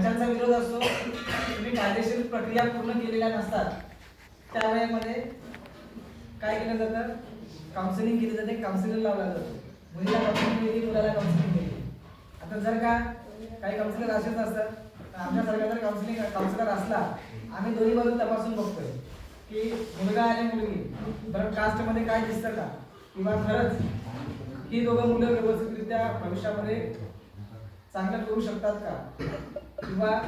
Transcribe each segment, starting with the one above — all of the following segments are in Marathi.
घरच्यांचा विरोध असतो तुम्ही कायदेशीर प्रक्रिया पूर्ण केलेल्या नसतात त्यावेळेमध्ये काय केलं जातं? काउन्सिलिंग केली जाते काउन्सिलर लावला जातो. मुलीला काउन्सिलिंग केली मुलाला काउन्सिलिंग केली. आता जर का काही काउन्सिलर असेच असतात तर आमच्यासारखा जर काउन्सिलिंग काउन्सिलर असला आम्ही दोन्ही बाजू तपासून बघतोय की मुलगा आणि मुलगी बरं कास्टमध्ये काय दिसतं का? किंवा खरंच ही दोघं मुलं व्यवस्थितरित्या भविष्यामध्ये चांगलं करू शकतात का? किंवा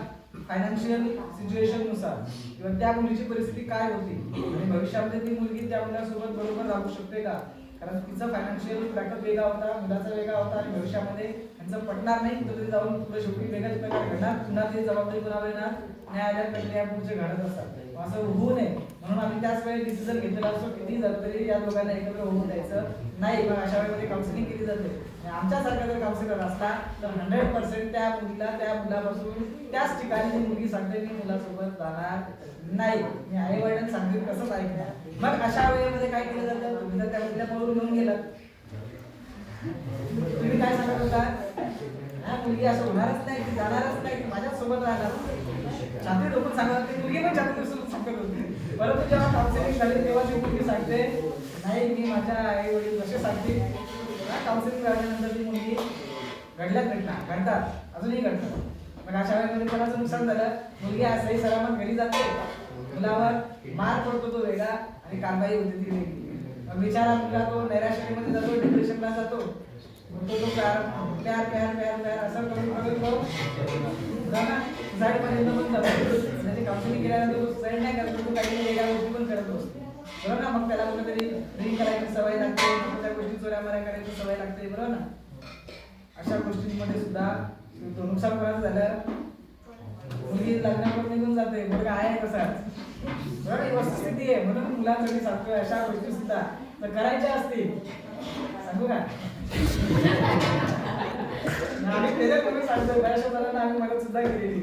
फायनान्शियल सिच्युएशननुसार. किंवा त्या मुलीची परिस्थिती काय होती? आणि भविष्यामध्ये ती मुलगी त्या मुलासोबत बरोबर राहू शकते का? कारण तिचा फायनान्शियल बॅकअप वेगळा होता मुलाचा वेगळा होता आणि भविष्यामध्ये त्यांचं पटणार नाही तर ते जाऊन पुढे शेवटी वेगळ्याच प्रकारे घडणार पुन्हा ते जबाबदारी कोणावर येणार? न्यायालयात प्रक्रिया पुढचे घडत असतात. मग असं होऊ नये. म्हणून आम्ही त्याच वेळी डिसिजन घेतलेला असतो किती झालं तरी या दोघांना एकत्र होऊन द्यायचं. नाही मग अशा वेळेमध्ये काउन्सिलिंग केली जाते. आमच्यासारखा जर काउन्सिलर असता तर हंड्रेड पर्सेंट त्या मुलीला त्या मुलापासून त्याच ठिकाणी ती मुलगी सांगते मी मुलासोबत जाणार नाही. मी आई वडिलांना सांगतील कसंच ऐकणार. मग अशा वेळेमध्ये काय केलं जातं? तुम्ही जर त्या मुलीला पळून घेऊन गेलात. तुम्ही काय सांगत होता? हा मुलगी असं होणारच नाही ती जाणारच नाही ती माझ्याच सोबत राहणार. छाती डोकून सांगत होती. मुलगी पण छाती डोकून सांगत होती. परंतु जेव्हा काउन्सिलिंग झाली तेव्हा ती मुलगी सांगते नाही मी माझ्या आई वडील सांगतील ना काउन्सिलिंग झाल्यानंतर ती मुलगी घडल्यात घटना घडतात. अजूनही घडतात. पण अशा वेळेमध्ये कोणाचं नुकसान झालं. मुलगी आज सही सलामत घरी जाते. मुलावर मार पडतो तो वेगळा आणि कारवाई होते ती वेगळी. मग बिचारा मुलगा तो नैराश्यतेमध्ये जातो डिप्रेशनला जातो. म्हणतो तो प्यार प्यार प्यार प्यार प्यार असं करून करून तो सुसाईड पर्यंत पण जातो त्याची काउन्सिलिंग केल्यानंतर तो सुसाईड नाही करत तो काही वेगळ्या गोष्टी पण करत. असतो बरोबर ना मग त्याला कुठेतरी ड्रिंक करायची सवय लागते कुठल्या गोष्टी चोऱ्या माऱ्या करायची सवय लागते बरोबर ना. अशा गोष्टींमध्ये सुद्धा तो नुकसान कोणाचं झालं? मुलगी लग्नावर निघून जाते मुलगा आहे कसाच बरोबर ही वस्तुस्थिती आहे म्हणून मुलांसाठी सांगतोय अशा गोष्टी सुद्धा. तर करायच्या असतील. सांगू का? आम्ही त्याच्याकडून सांगतो बऱ्याचशा जणांना आम्ही मदत सुद्धा केलेली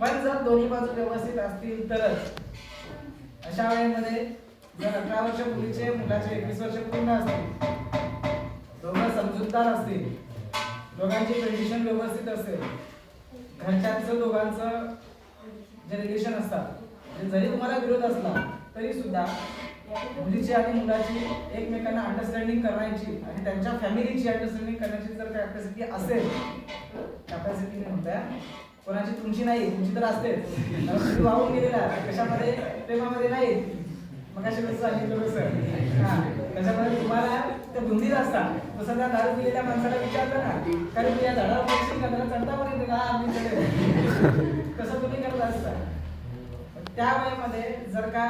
पण जर दोन्ही बाजू व्यवस्थित असतील तरच. अशा वेळेमध्ये जर अठरा वर्ष मुलीचे मुलाचे एकवीस वर्ष पूर्ण असतील दोघं समजूतदार असतील दोघांची कंडिशन व्यवस्थित असेल घरच्यांचं दोघांचं जे रिलेशन असतात ते जरी तुम्हाला विरोध असला तरी सुद्धा मुलीची आणि मुलाची एकमेकांना अंडरस्टँडिंग करण्याची आणि त्यांच्या फॅमिलीची अंडरस्टँडिंग करण्याची जर कॅपॅसिटी असेल कॅपॅसिटी म्हणताय कोणाची तुमची नाही तुमची तर असते तुम्ही वाहून गेलेला कशामध्ये प्रेमामध्ये नाही. मग अशी कसं सांगितलं सर? त्याच्यामध्ये तुम्हाला त्या धुंदीत असतात तसं त्या दारू पिलेल्या माणसाला विचारलं ना कारण तू या झाडावर बसशील का त्याला चढता पण येते का आम्ही कसं तुम्ही करत असता. त्या वेळेमध्ये जर का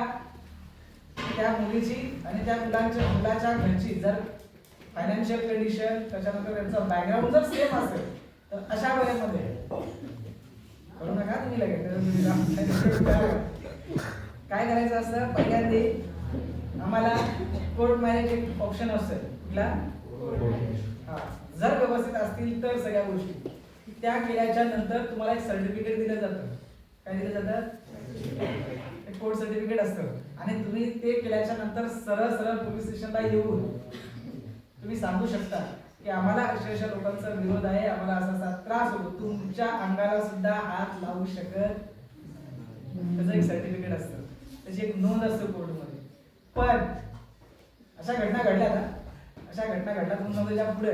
त्या मुलीची आणि त्या मुलांच्या मुलाच्या घरची जर फायनान्शियल कंडिशन त्याच्यानंतर त्यांचं बॅकग्राऊंड जर सेम असेल तर अशा वेळेमध्ये करू नका तुम्ही लगेच काय करायचं असतं? पहिल्यांदा आम्हाला कोर्ट मॅरेज एक ऑप्शन असतं. कुठला? हा. जर व्यवस्थित असतील तर सगळ्या गोष्टी. त्या केल्याच्यानंतर तुम्हाला एक सर्टिफिकेट दिलं जातं. काय दिलं जातं? एक कोर्ट सर्टिफिकेट असतं. आणि तुम्ही ते केल्याच्यानंतर सरळ सरळ पोलीस स्टेशनला येऊन तुम्ही सांगू शकता. की आम्हाला अक्षरशः अशा लोकांचा विरोध आहे आम्हाला असा असा त्रास होतो. तुमच्या अंगाला सुद्धा हात लावू शकत त्याचं एक सर्टिफिकेट असतं. त्याची एक नोंद असते कोर्टमध्ये. पण अशा घटना घडल्या ना अशा घटना घडल्या तुमच्या त्याच्या पुढे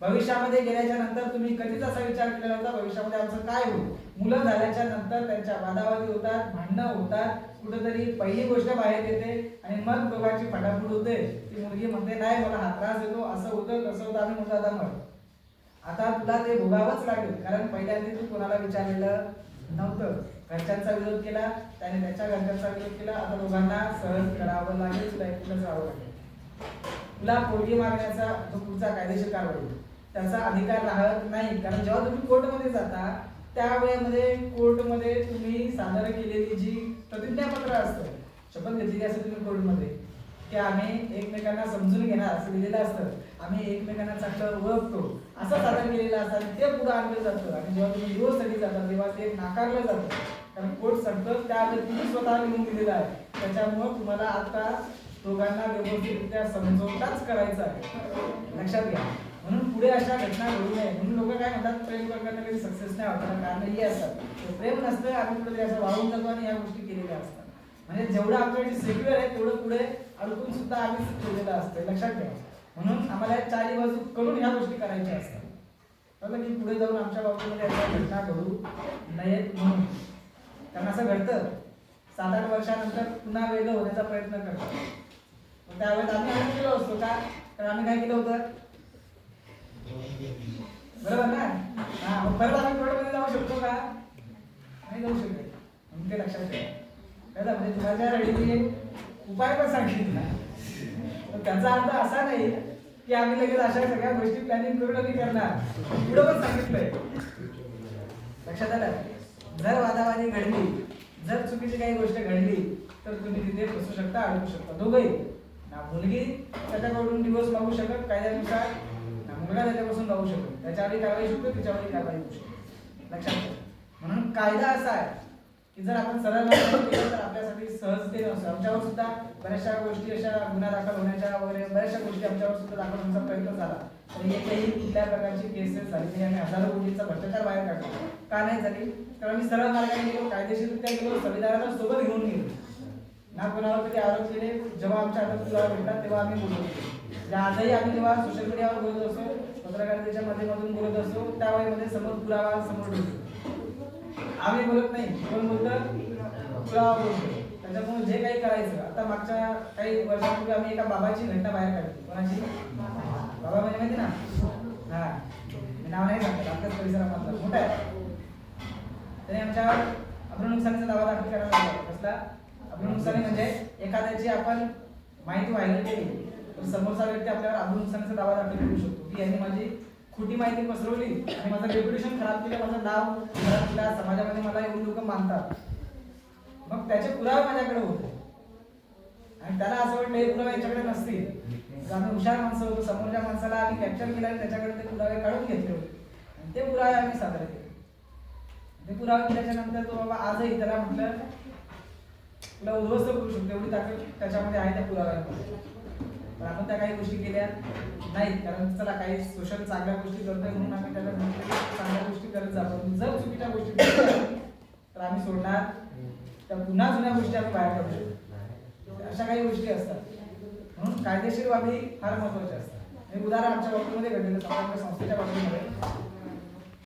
भविष्यामध्ये गेल्याच्यानंतर तुम्ही कधीच असा विचार केला होता भविष्यामध्ये आमचं काय होईल? मुलं झाल्याच्यानंतर त्यांच्या वादावादी होतात भांडणं होतात. कुठेतरी पहिली गोष्ट बाहेर येते आणि मग दोघांची फटाफट होते. ती मुलगी म्हणते नाही मला हा त्रास येतो असं होतं कसं होतं आम्ही म्हणतो आता मग आता तुला ते भोगावंच लागेल कारण पहिल्यांदा तू कोणाला विचारलेलं नव्हतं. घरच्यांचा विरोध केला त्याने त्याच्या घरच्यांचा विरोध केला. आता दोघांना सहन करावं लागेल तुला एकूणच जावं लागेल. तुला पोरगी मागण्याचा जो पुढचा कायदेशीर कारवाई त्याचा अधिकार राहत नाही. कारण जेव्हा तुम्ही कोर्टमध्ये जाता त्यावेळेमध्ये कोर्टमध्ये तुम्ही सादर केलेली जी प्रतिज्ञापत्र असतं. शपथ घेतलेली असते तुम्ही कोर्टमध्ये. की आम्ही एकमेकांना समजून घेणार असं लिहिलेलं असतं. आम्ही एकमेकांना चांगलं ओळखतो. असं सादर केलेलं असतं आणि ते पुढे आणलं जातं. आणि जेव्हा तुम्ही युवसाठी जाता तेव्हा ते नाकारलं जातं. कारण कोर्ट सांगतं त्या तुम्ही स्वतः लिहून दिलेलं आहे. त्याच्यामुळं तुम्हाला आता दोघांना व्यवस्थितरित्या समजवताच करायचं आहे. लक्षात घ्या. म्हणून पुढे अशा घटना घडू नये. म्हणून लोक काय म्हणतात प्रेम करताना कधी सक्सेस नाही होतात कारण ही असतात. प्रेम नसतं आपण कुठे असं वाहून जातो आणि या गोष्टी केलेल्या असतात. म्हणजे जेवढं आपल्याकडे सेक्युअर आहे तेवढं पुढे अडकून सुद्धा आम्ही ठेवलेलं असतं. लक्षात ठेवा. म्हणून आम्हाला या चारी बाजू करून ह्या गोष्टी करायच्या असतात. कळलं की पुढे जाऊन आमच्या बाबतीमध्ये अशा घटना घडू नयेत म्हणून. कारण असं घडतं. सात आठ वर्षानंतर पुन्हा वेगळं होण्याचा प्रयत्न करतात त्यावेळेस आम्ही आनंद केलो असतो का? तर आम्ही काय केलं होतं? बरोबर ना? हा परत आम्ही कोर्टमध्ये जाऊ शकतो का? नाही जाऊ शकत. म्हणून ते लक्षात ठेवा. म्हणजे तुम्हाला रेडीने एक उपाय पण सांगितला तर त्याचा अर्थ असा नाही की आम्ही लगेच अशा सगळ्या गोष्टी प्लॅनिंग करून आम्ही करणार. पुढं पण सांगितलंय. लक्षात आलं? जर वादावादी घडली जर चुकीची काही गोष्ट घडली तर तुम्ही तिथे फसू शकता अडकू शकता. दोघंही. ना मुलगी त्याच्याकडून डिवोर्स मागू शकत कायद्यानुसार मुलगा त्याच्यापासून राहू शकत त्याच्यावरही कारवाई शकतो त्याच्यावरही कारवाई होऊ शकते. लक्षात ठेवा. म्हणून कायदा असा आहे की जर आपण सरळ मार्गाने केलं तर आपल्यासाठी सहजतेने नसतं. आमच्यावर सुद्धा बऱ्याचशा गोष्टी अशा गुन्हा दाखल होण्याच्या वगैरे बऱ्याचशा गोष्टी आमच्यावर सुद्धा दाखल होण्याचा प्रयत्न झाला. तर एकही कुठल्या प्रकारची केसेस झाली नाही. आणि हजारो कोटीचा भ्रष्टाचार बाहेर काढला. का नाही झाली? तर आम्ही सरळ मार्गाने गेलो कायदेशीररित्या गेलो संविधानाला सोबत घेऊन गेलो. ना कोणावर कधी आरोप केले जेव्हा आमच्या हातात पुरावा भेटला तेव्हा आम्ही बोलत होतो आजही आम्ही जेव्हा सोशल मीडियावर बोलत असतो. पत्रकारितेच्या माध्यमातून बोलत असतो. त्यावेळेमध्ये समोर पुरावा समोर आम्ही बोलत नाही. कोण बोलतं? पुरावा बोलतो. त्याच्यामुळे जे काही करायचं आता मागच्या काही वर्षांपूर्वी आम्ही एका बाबाची घटना बाहेर काढली. कोणाची? बाबा म्हणजे माहिती ना? हा. मी नाव नाही सांगत. आमच्याच परिसरामधला मोठा आहे. त्याने आमच्यावर अब्रू नुकसानीचा दावा दाखल करायला लागला. कसला? अब्रू नुकसानी म्हणजे एखाद्याची आपण माहिती व्हायरल केली तर समोरचा व्यक्ती आपल्यावर अब्रू नुकसानीचा दावा दाखल करू शकतो. की यांनी माझी खोटी माहिती पसरवली आणि माझं रेप्युटेशन खराब केलं माझं नाव खराब केलं. समाजामध्ये मला एवढी लोक मानतात. मग त्याचे पुरावे माझ्याकडे होते. आणि त्याला असं वाटलं हे पुरावे याच्याकडे नसतील. आम्ही हुशार माणसं होतो समोरच्या माणसाला आम्ही कॅप्चर केलं आणि त्याच्याकडे ते पुरावे काढून घेतले होते. आणि ते पुरावे आम्ही सादर केले. ते पुरावे केल्याच्यानंतर तो बाबा आजही त्याला म्हटलं तुला उद्ध्वस्त करू शकतो एवढी ताकद त्याच्यामध्ये आहे त्या पुराव्यामध्ये. पण आपण त्या काही गोष्टी केल्या नाही कारण चला काही सोशल चांगल्या गोष्टी करतोय म्हणून आम्ही त्याला चांगल्या गोष्टी करत जातो जर चुकीच्या गोष्टी तर आम्ही सोडणार त्या पुन्हा जुन्या गोष्टी आम्ही बाहेर काढू शकतो अशा काही गोष्टी असतात. म्हणून कायदेशीर बाबी फार महत्त्वाच्या असतात. हे उदाहरण आमच्या बाबतीमध्ये घडलेलं संस्थेच्या बाबतीमध्ये